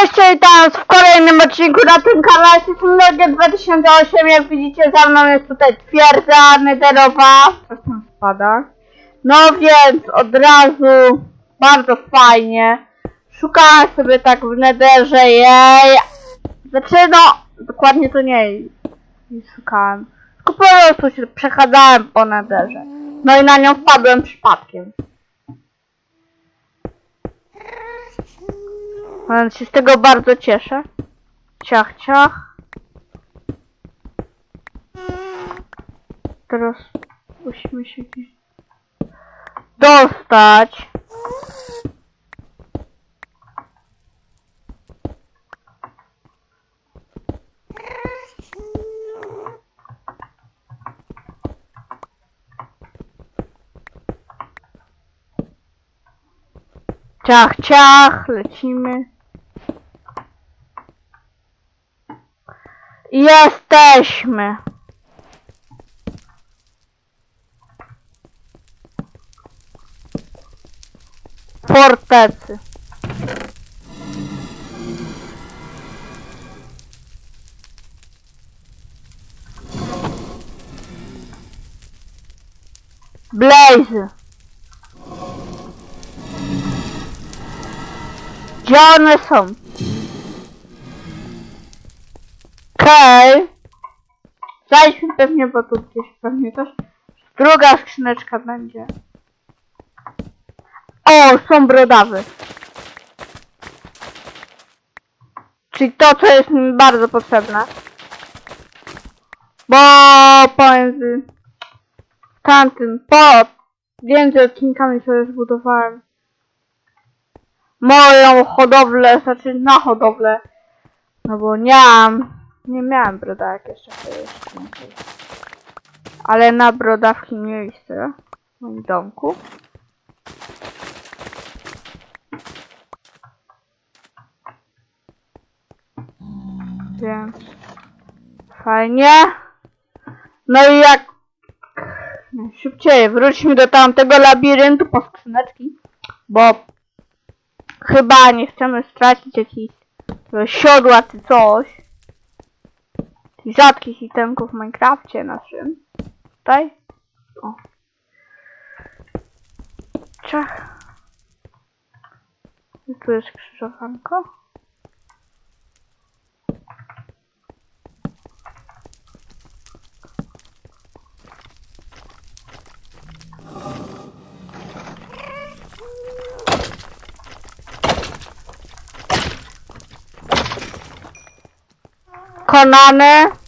Cześć, witam w kolejnym odcinku na tym kanale Synologia 2008 Jak widzicie za mną jest tutaj twierdza nederowa Coś tam spada. No więc od razu bardzo fajnie. Szukałem sobie tak w nederze jej. Znaczy no, dokładnie to nie jej. Szukałem. Tylko po prostu się przechadzałem po nederze. No i na nią wpadłem przypadkiem Więc się z tego bardzo cieszę. Ciach, ciach. Teraz musimy się gdzieś dostać. Ciach, ciach, lecimy. Jesteśmy. Fortecy. Blaze. Gdzie one są? Okej. Zajdźmy pewnie, bo tu gdzieś pewnie też druga skrzyneczka będzie. O, są brodawy. Czyli to, co jest mi bardzo potrzebne. Bo pomiędzy tamtym, po między odcinkami sobie zbudowałem moją hodowlę, znaczy na hodowlę. No bo nie mam, nie miałem brodawek jeszcze. Ale na brodawki miejsce w moim domku. Więc fajnie. No i jak szybciej wróćmy do tamtego labiryntu po skrzyneczki, bo chyba nie chcemy stracić jakichś e, siodła czy coś. Rzadkich itemków w Minecrafcie naszym. Tutaj. O. Czech. I tu jest krzyżowanko. Konane.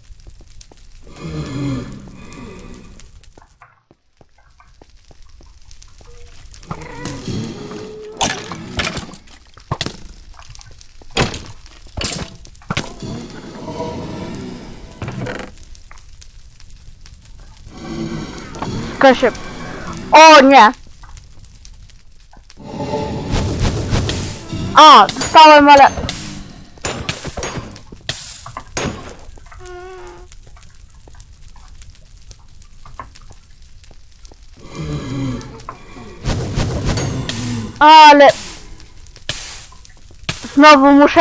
Kasie. O nie! A, dostałem, ale... Ale... Znowu muszę...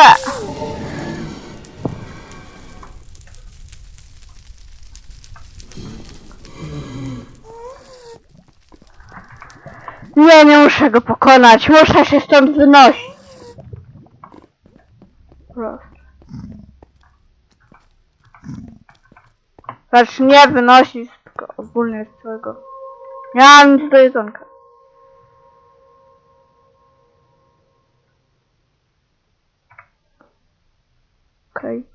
muszę go pokonać. Muszę się stąd wynosić. Proszę. Znaczy nie wynosić, tylko ogólnie z całego. Nic do jedzonka. Okej.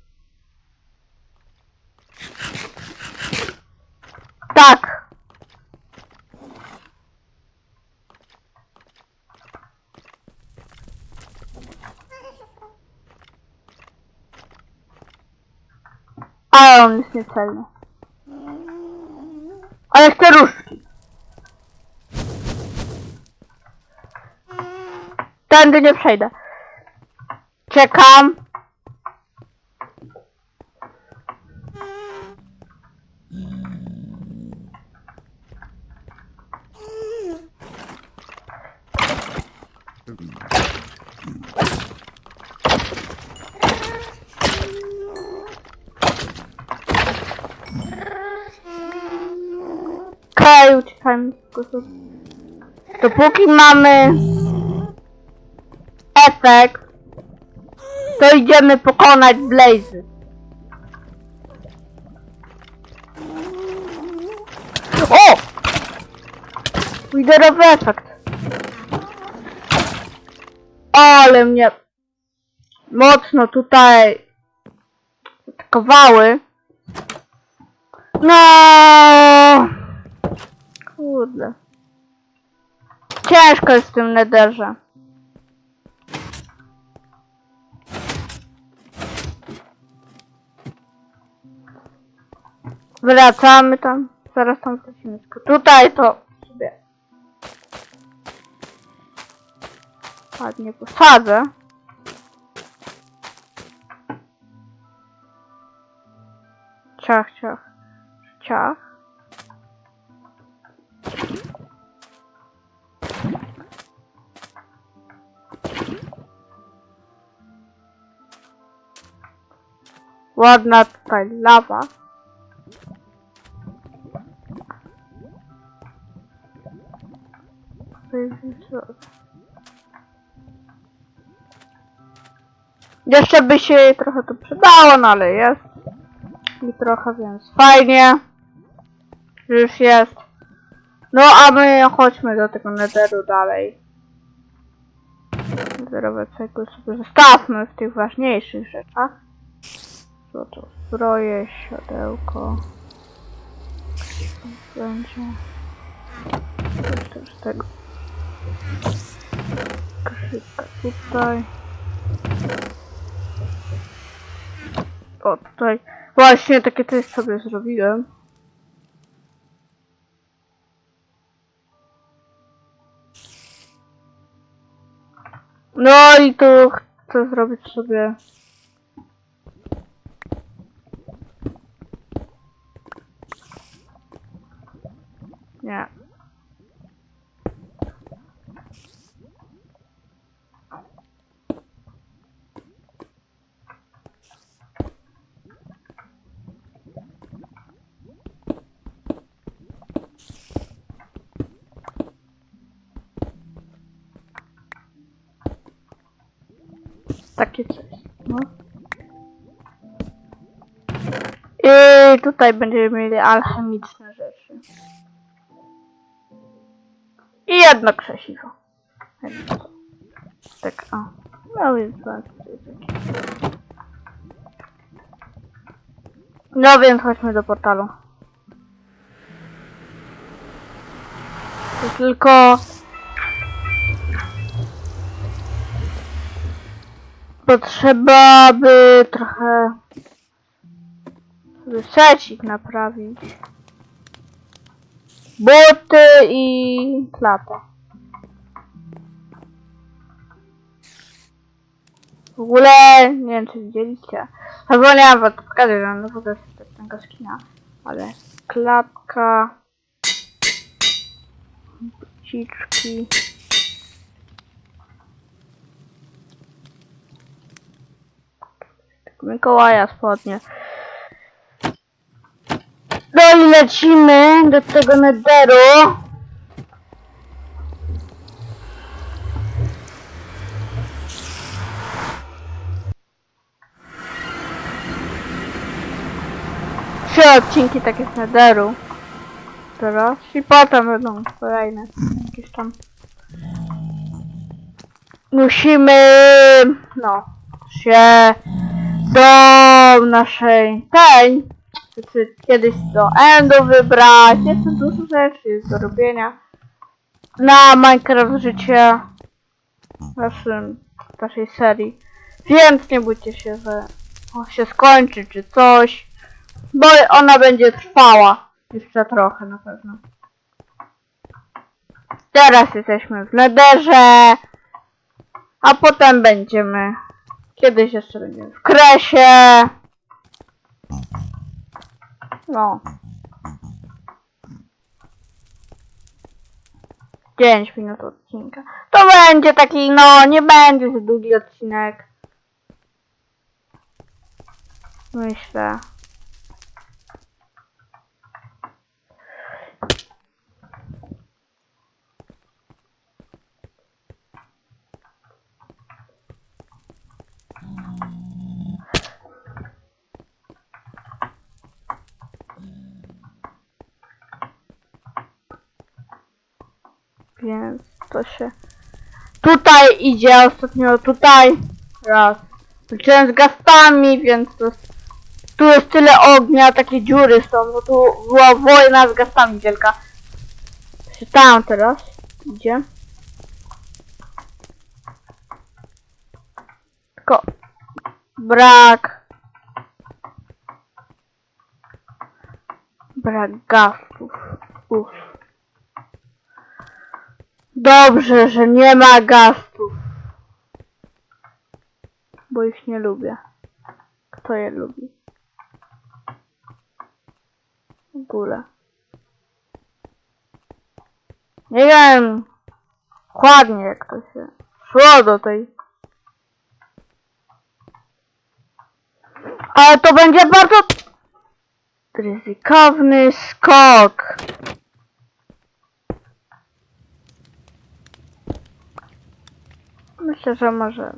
Tak. Ale on jest niecelny. Ale chcę różdżki. Tędy Uciekaj, uciekaj. Dopóki mamy efekt, to idziemy pokonać Blazy. O! Widerowy efekt. Ale mnie mocno tutaj atakowały. No. Kurde. Ciężko jest w tym nederze. Wracamy tam. Zaraz tam wrócimy. Tutaj to sobie ładnie posadzę. Ciach, ciach, ciach. Ładna tutaj lawa. Jeszcze by się jej trochę to przydało, no ale jest. I trochę, więc fajnie. Już jest. No a my chodźmy do tego netheru dalej. Zerowe cykły sobie zostawmy w tych ważniejszych rzeczach. Co to? Zbroje, siodełko. Będzie. Z tego. Krzyka tutaj. O, tutaj. Właśnie takie coś sobie zrobiłem. No i tu chcę zrobić sobie. Nie. Takie coś. No. I tutaj będziemy mieli alchemiczne jedno krzesiwo. Tak, o. No takie. No więc chodźmy do portalu. To tylko potrzeba by trochę sobie secik naprawić. Buty i klata. W ogóle, nie wiem czy widzieliście, zapomniałam wam pokazać, że no w ogóle jest tego skina, ale klapka, buciczki, Mikołaja spodnie. Lecimy do tego nederu. Trzy odcinki takie z nederu. Teraz i potem będą kolejne jakieś tam. Musimy no się do naszej tej, czy kiedyś do Endu wybrać. Jest tu dużo rzeczy do robienia. Na Minecraft życie naszym, naszej serii. Więc nie bójcie się, że się skończy czy coś. Bo ona będzie trwała. Jeszcze trochę na pewno. Teraz jesteśmy w Nederze. A potem będziemy Kiedyś jeszcze będziemy w kresie. No. 5 minut odcinka. To będzie taki, no, nie będzie długi odcinek. Myślę. więc to się... Tutaj idzie ostatnio, tutaj raz. Walczyłem z gastami, więc to jest... Tu jest tyle ognia, takie dziury są, bo tu była wojna z gastami wielka. Się teraz idzie. Tylko brak. Brak gastów. Uff. Dobrze, że nie ma gastów. Bo ich nie lubię. Kto je lubi? W ogóle. Nie wiem. Dokładnie jak to się szło do tej. Ale to będzie bardzo ryzykowny skok. Myślę, że może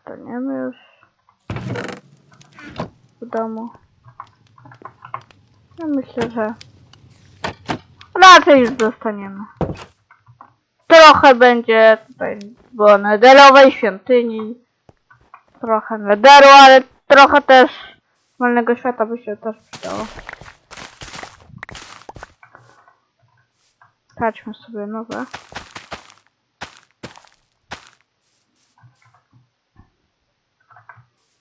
staniemy już w domu. Myślę, że raczej już zostaniemy. Trochę będzie tutaj było nederowej świątyni, trochę nederu, ale trochę też wolnego świata by się też przydało. Patrzmy sobie nowe.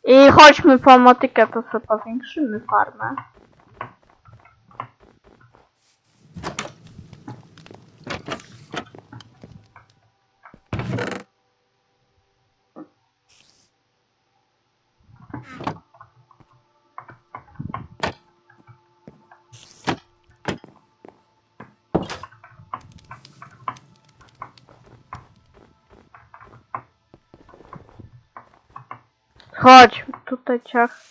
I chodźmy po motykę, to sobie powiększymy farmę. Chodź, tutaj ciach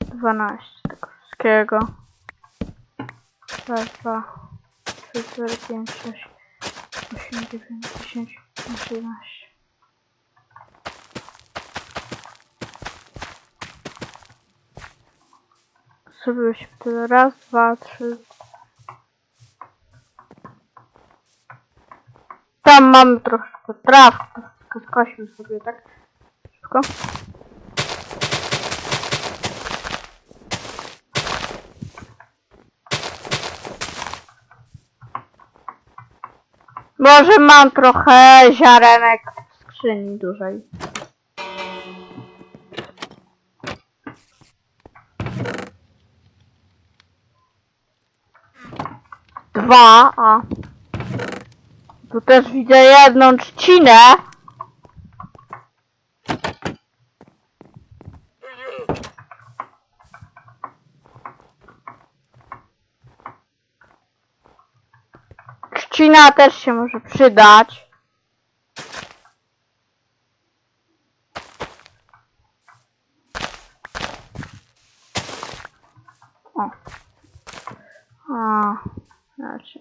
12 tego wszystkiego. Raz, dwa, trzy, cztery, pięć, sześć, osiem, dziewięć, dziesięć, jedenaście. Zrobiłeś tyle. Raz, dwa, trzy. Tam mamy troszkę traw, to skośmy sobie, tak? Szybko. Może mam trochę ziarenek w skrzyni dużej. Dwa, a tu też widzę jedną trzcinę. Trzcina też się może przydać. O. A, znaczy.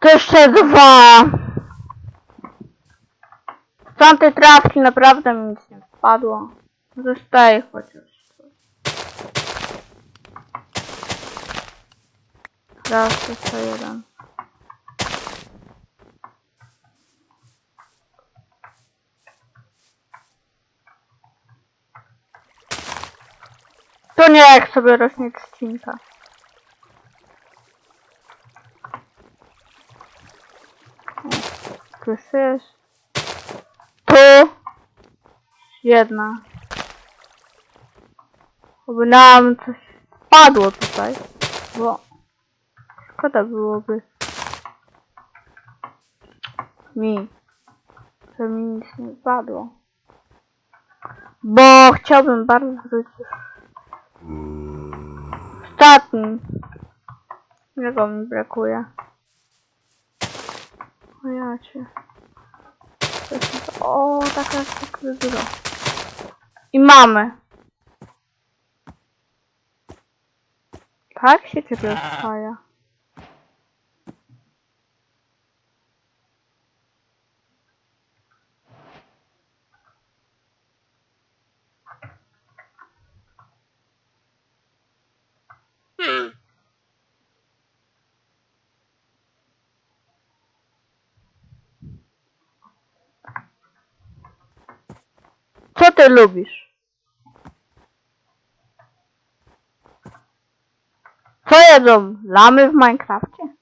To jeszcze dwa. Z trawki naprawdę mi nic nie wpadło. Zostaje chociaż. Raz, jeszcze jeden. To nie jak sobie rośnie trzcinka. O, Tu. Jedna. Oby nam coś wpadło tutaj, bo szkoda byłoby mi, że mi nic nie wpadło. Bo chciałbym bardzo wrócić. Ostatni. Czego mi brakuje? O ja cię. O, taka dużo. I mamy. Tak się ciebie odpaja. Ty lubisz? Co jedzą? Lamy w Minecrafcie?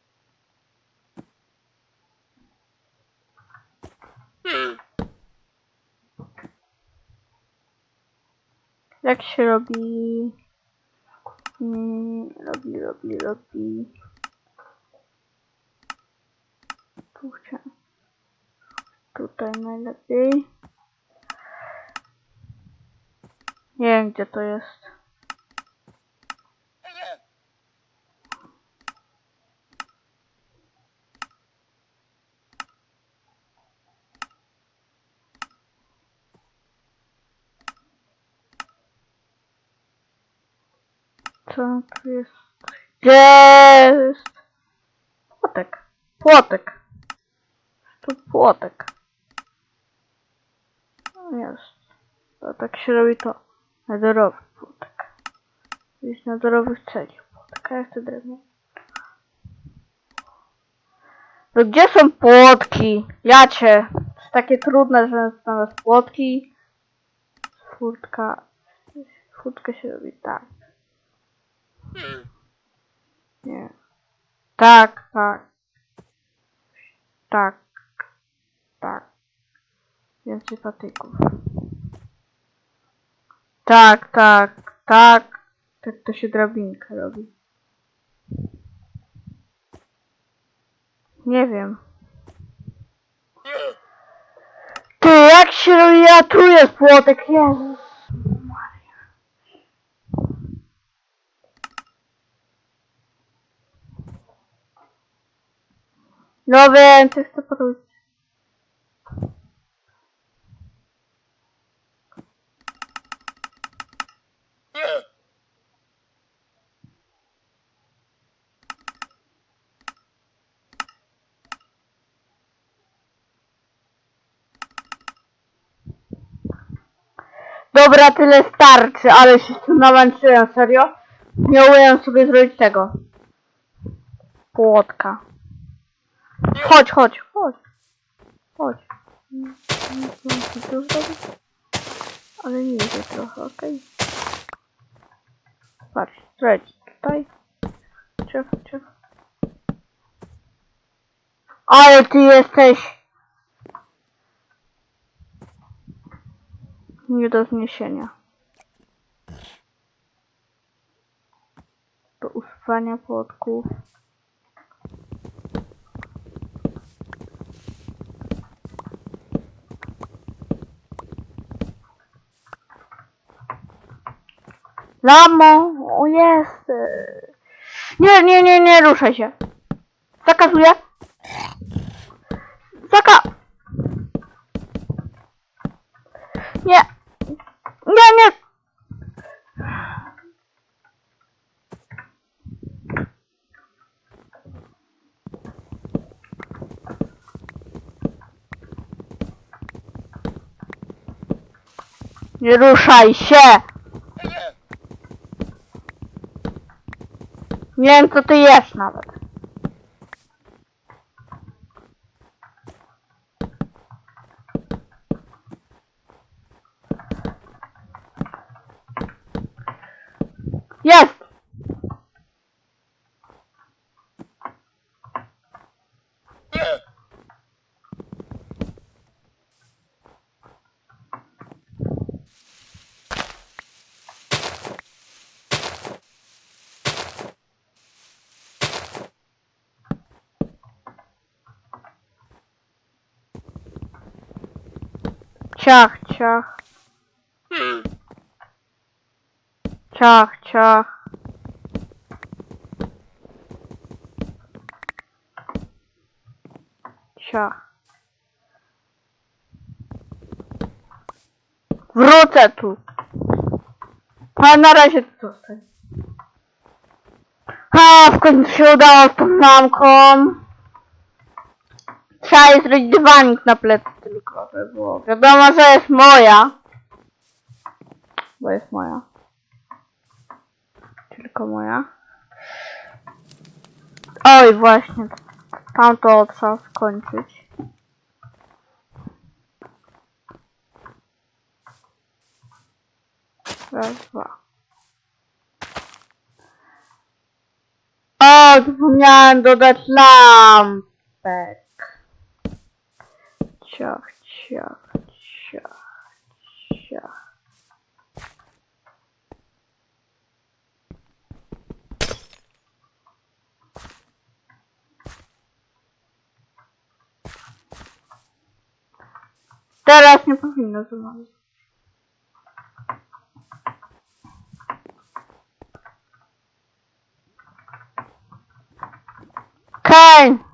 Jak się robi... Mm, robi, robi, robi... Tu chciałem. Tutaj najlepiej. Jest? Gdzie jest? Płotek. Płotek. Tu płotek. No Jest. To tak się robi to. Nadorowy płotek. Jest nadorowych celi. Płotek, a ja chcę drewno. No gdzie są płotki? Jacie. To jest takie trudne, że znaleźć płotki. Furtka. Furtkę się robi tak. Nie. Tak, tak. Tak. Tak. Więcej patyków. Tak, tak, tak. Tak to się drabinka robi. Nie wiem. Ty, jak się robi? Ja tu jest płotek, Jezus. No wiem, co chcę powiedzieć. Dobra, tyle starczy, ale się tu namęczyłem, serio. Nie umiem sobie zrobić tego. Płotka. Chodź, chodź, chodź. Chodź. Ale nie idzie trochę, okej. Patrz, strzelć tutaj. Cicho, cicho. Ale ty jesteś... Nie do zniesienia. Do usuwania płotków. Lamo, o jest. Nie, nie, nie, nie ruszaj się. Zakazuję. Zaka... Nie. Nie, nie. Nie ruszaj się. Wiem co ty jesz nawet. Jest! Ciach, ciach. Ciach, ciach. Ciach. Wrócę tu. A na razie tu zostań. A, w końcu się udało z tą mamką. Trzeba jej zrobić dywanik na plecy żeby było. Wiadomo, że jest moja. Bo jest moja. Tylko moja. Oj, właśnie. Tamto trzeba skończyć. Raz, dwa. O, zapomniałem dodać lampek. Ciach, ciach, ciach, ciach. Teraz nie powinno zamawiać. Okej.